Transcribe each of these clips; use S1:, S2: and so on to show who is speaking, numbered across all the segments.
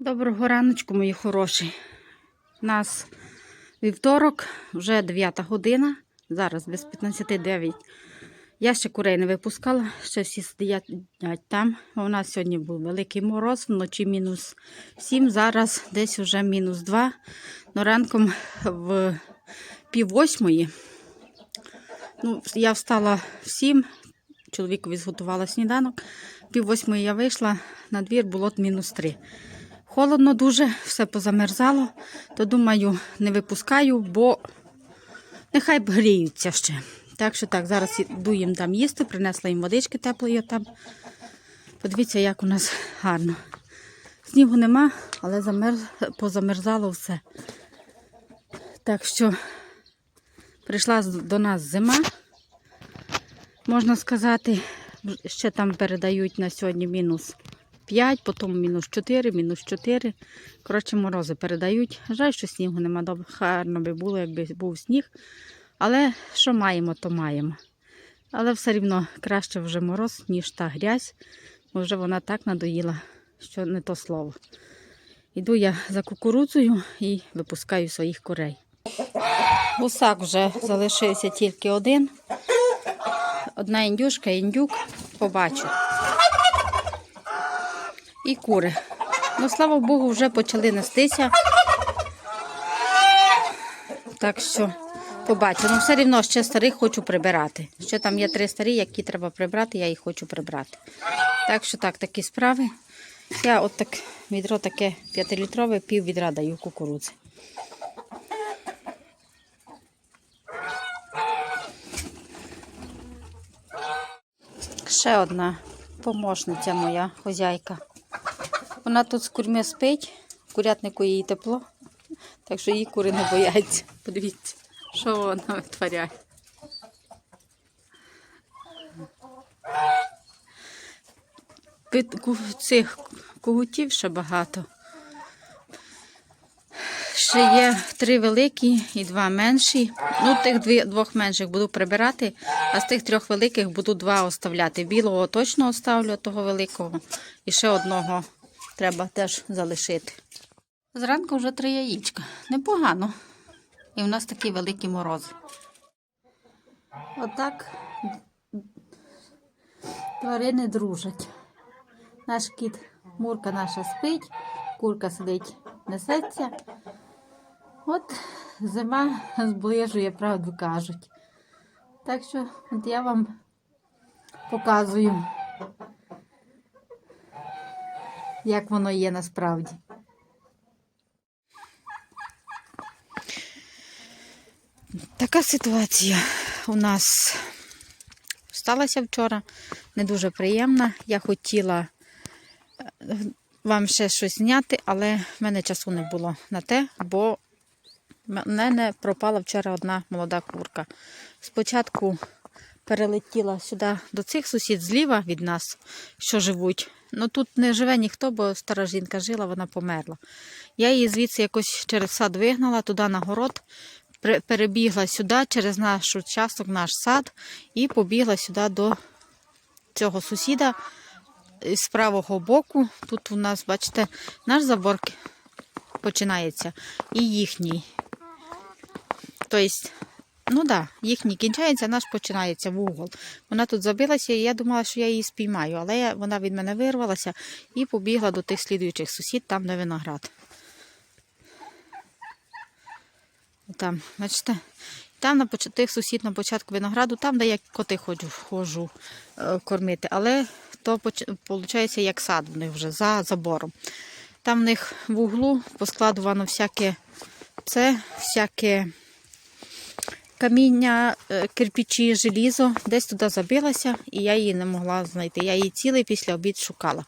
S1: Доброго раночку, мої хороші. У нас вівторок, вже 9 година, зараз без 15.09. Я ще курей не випускала, ще всі сидять там. У нас сьогодні був великий мороз, вночі мінус 7, зараз десь вже мінус 2. Но ранком в пів восьмої. Ну, я встала в 7, чоловікові зготувала сніданок. Пів восьмої я вийшла, на двір було мінус 3. Холодно дуже, все позамерзало, то думаю, не випускаю, бо нехай б гріються ще. Так що так, зараз йду їм там їсти, принесла їм водички теплої там. Подивіться, як у нас гарно. Снігу нема, але замерз... позамерзало все. Так що прийшла до нас зима, можна сказати. Ще там передають на сьогодні мінус 5, потім мінус 4, мінус 4. Коротше, морози передають. Жаль, що снігу нема. Гарно би було, якби був сніг. Але що маємо, то маємо. Але все рівно краще вже мороз, ніж та грязь, бо вже вона так надоїла, що не то слово. Іду я за кукурудзою і випускаю своїх курей. Гусак вже залишився тільки один. Одна індюшка, індюк, побачу. І кури. Ну, слава Богу, вже почали нестися. Так що побачу. Ну, все рівно ще старих хочу прибирати. Ще там є три старі, які треба прибрати, я їх хочу прибрати. Так що так, такі справи. Я от так відро таке 5-літрове, пів відра даю кукурудзи. Ще одна помощниця моя хозяйка. Вона тут з курми спить, в курятнику їй тепло, так що її кури не бояться. Подивіться, що вона витворяє. Цих когутів ще багато. Ще є три великі і два менші. Ну, тих двох менших буду прибирати, а з тих трьох великих буду два оставляти. Білого точно оставлю, того великого. І ще одного треба теж залишити. Зранку вже три яєчка. Непогано. І в нас такі великі морози. Отак тварини дружать. Наш кіт, мурка наша спить, курка сидить, несеться. От зима зближує, правду кажуть. Так що от я вам показую, як воно є насправді. Така ситуація у нас сталася вчора. Не дуже приємна. Я хотіла е, вам ще щось зняти, але в мене часу не було на те, бо в мене пропала вчора одна молода курка. Спочатку перелетіла сюди до цих сусід зліва від нас, що живуть. Ну тут не живе ніхто, бо стара жінка жила, вона померла. Я її звідси якось через сад вигнала, туди на город, перебігла сюди через наш участок, наш сад, і побігла сюди до цього сусіда з правого боку. Тут у нас, бачите, наш забор починається і їхній. Тобто, ну так, да, їхній кінчається, наш починається в угол. Вона тут забилася, і я думала, що я її спіймаю, але вона від мене вирвалася і побігла до тих слідуючих сусід, там де виноград. Там, бачите, там на тих сусід на початку винограду, там, де я коти ходжу, ходжу е, кормити, але то виходить як сад в них вже за забором. Там в них в углу поскладувано всяке це, всяке каміння, е, кирпичі, желізо. Десь туди забилася, і я її не могла знайти. Я її цілий після обід шукала.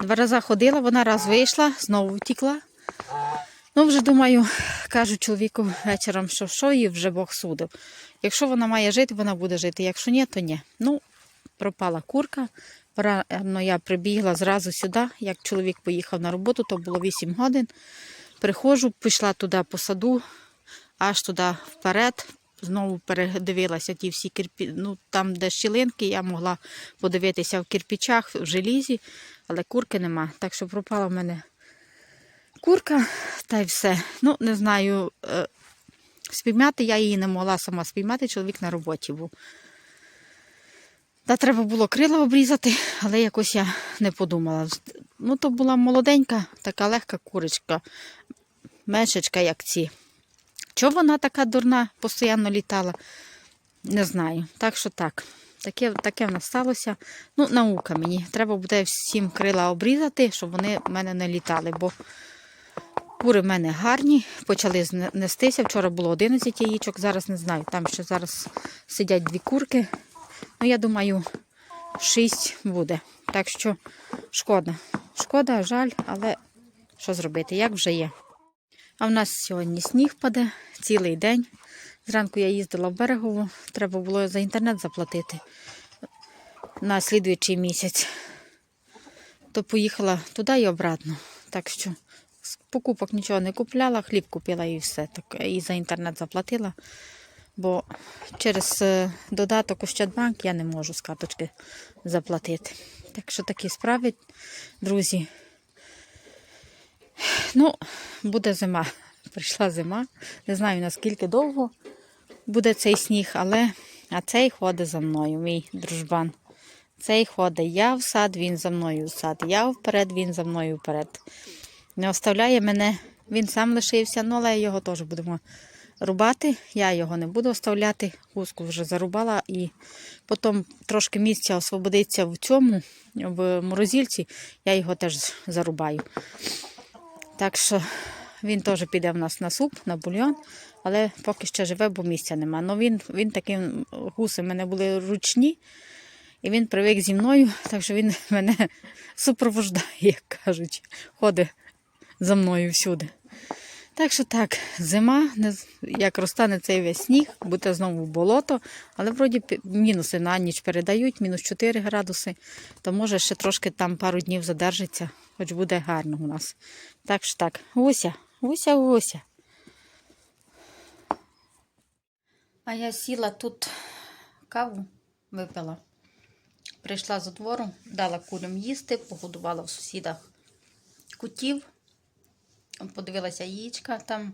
S1: Два рази ходила, вона раз вийшла, знову втікла. Ну, вже думаю, кажу чоловіку вечором, що що її вже Бог судив. Якщо вона має жити, вона буде жити. Якщо ні, то ні. Ну, пропала курка. Рано я прибігла зразу сюди. Як чоловік поїхав на роботу, то було 8 годин. Приходжу, пішла туди по саду, аж туди вперед. Знову передивилася ті всі кирпі... ну там, де щілинки, я могла подивитися в кирпичах, в желізі, але курки нема. Так що пропала в мене курка, та й все. Ну, не знаю. е, Спіймати я її не могла сама спіймати, чоловік на роботі був. Та треба було крила обрізати, але якось я не подумала. Ну, то була молоденька, така легка курочка, меншечка, як ці. Чого вона така дурна, постійно літала? Не знаю. Так що так. Таке, таке в нас сталося. Ну, наука мені. Треба буде всім крила обрізати, щоб вони в мене не літали, бо кури в мене гарні, почали нестися. Вчора було 11 яєчок, зараз не знаю. Там ще зараз сидять дві курки. Ну, я думаю, 6 буде. Так що шкода. Шкода, жаль, але що зробити, як вже є. А в нас сьогодні сніг паде цілий день. Зранку я їздила в берегову, треба було за інтернет заплатити на слідуючий місяць. То поїхала туди і обратно. Так що з покупок нічого не купляла, хліб купила і все. Так, і за інтернет заплатила. Бо через е, додаток Ощадбанк я не можу з карточки заплатити. Так що такі справи, друзі. Ну, буде зима. Прийшла зима. Не знаю наскільки довго буде цей сніг, але а цей ходить за мною, мій дружбан. Цей ходить я в сад, він за мною в сад. Я вперед, він за мною вперед. Не оставляє мене, він сам лишився, ну але його теж будемо рубати. Я його не буду оставляти. Гуску вже зарубала і потім трошки місця освободиться в цьому, в морозильці, я його теж зарубаю. Так що він теж піде в нас на суп, на бульйон, але поки ще живе, бо місця нема. Ну він, він такий гуси в мене були ручні, і він привик зі мною, так що він мене супровождає, як кажуть, ходить за мною всюди. Так що так, зима, як розтане цей весь сніг, буде знову болото, але вроді мінуси на ніч передають, мінус 4 градуси, то може ще трошки там пару днів задержиться, хоч буде гарно у нас. Так що так, Уся, Уся, Уся. А я сіла тут каву випила. Прийшла з двору, дала курям їсти, погодувала в сусідах кутів. Подивилася яєчка, там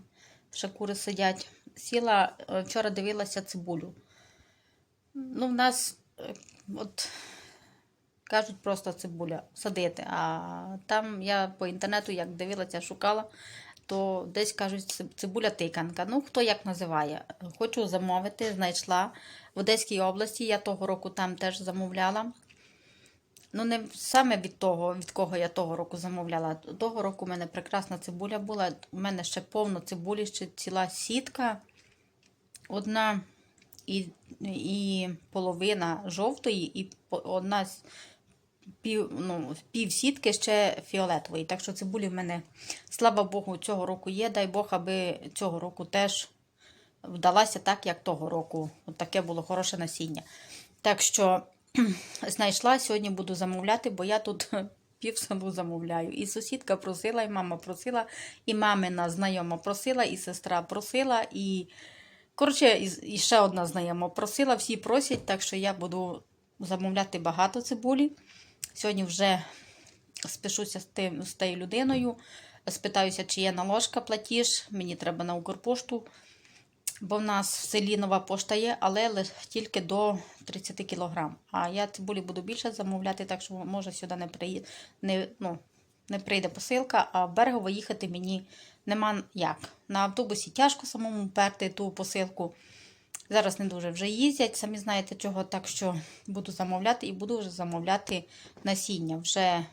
S1: ще кури сидять. Сіла, е, вчора дивилася цибулю. Ну, в нас, е, от, кажуть, просто цибуля садити. А там я по інтернету, як дивилася, шукала, то десь кажуть ци- цибуля тиканка. Ну, хто як називає. Хочу замовити, знайшла в Одеській області. Я того року там теж замовляла. Ну, не саме від того, від кого я того року замовляла. Того року у мене прекрасна цибуля була. У мене ще повно цибулі, ще ціла сітка. Одна і, і половина жовтої, і одна пів, ну, пів сітки ще фіолетової. Так що цибулі в мене, слава Богу, цього року є. Дай Бог, аби цього року теж вдалася так, як того року. От таке було хороше насіння. Так що знайшла, сьогодні буду замовляти, бо я тут пів саду замовляю. І сусідка просила, і мама просила, і мамина знайома просила, і сестра просила, і коротше, і, ще одна знайома просила. Всі просять, так що я буду замовляти багато цибулі. Сьогодні вже спишуся з тим з тією людиною, спитаюся, чи є наложка платіж. Мені треба на Укрпошту. Бо в нас в селі нова пошта є, але тільки до 30 кг. А я цибулі буду більше замовляти, так що може сюди не приїде, не, ну, не прийде посилка, а в берегово їхати мені нема як. На автобусі тяжко самому перти ту посилку. Зараз не дуже вже їздять, самі знаєте чого, так що буду замовляти і буду вже замовляти насіння, вже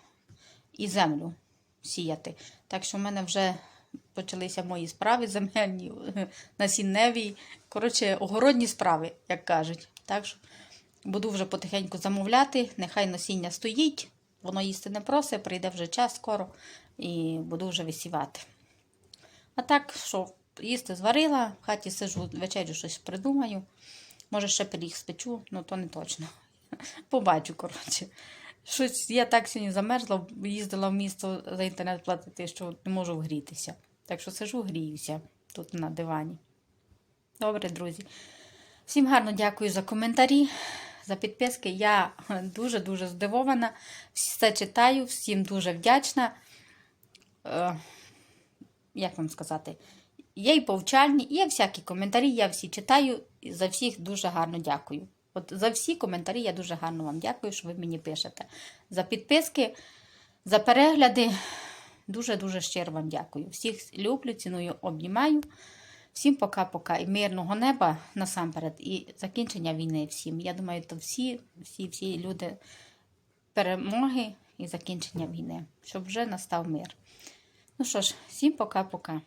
S1: і землю сіяти. Так що в мене вже почалися мої справи земельні, насінневі. Коротше, огородні справи, як кажуть. Так що буду вже потихеньку замовляти, нехай насіння стоїть, воно їсти не просить, прийде вже час скоро і буду вже висівати. А так, що їсти зварила, в хаті сижу, вечерю щось придумаю. Може, ще пиріг спечу, ну то не точно. Побачу, коротше. Щось я так сьогодні замерзла, їздила в місто за інтернет платити, що не можу вгрітися. Так що сижу, гріюся тут на дивані. Добре, друзі. Всім гарно дякую за коментарі, за підписки. Я дуже-дуже здивована. Все читаю, всім дуже вдячна. Е, як вам сказати, є і повчальні, є всякі коментарі, я всі читаю. За всіх дуже гарно дякую. От за всі коментарі я дуже гарно вам дякую, що ви мені пишете. За підписки, за перегляди. Дуже-дуже щиро вам дякую. Всіх люблю, ціную, обнімаю. Всім пока-пока. І мирного неба насамперед, і закінчення війни всім. Я думаю, то всі, всі, всі люди перемоги і закінчення війни, щоб вже настав мир. Ну що ж, всім пока-пока.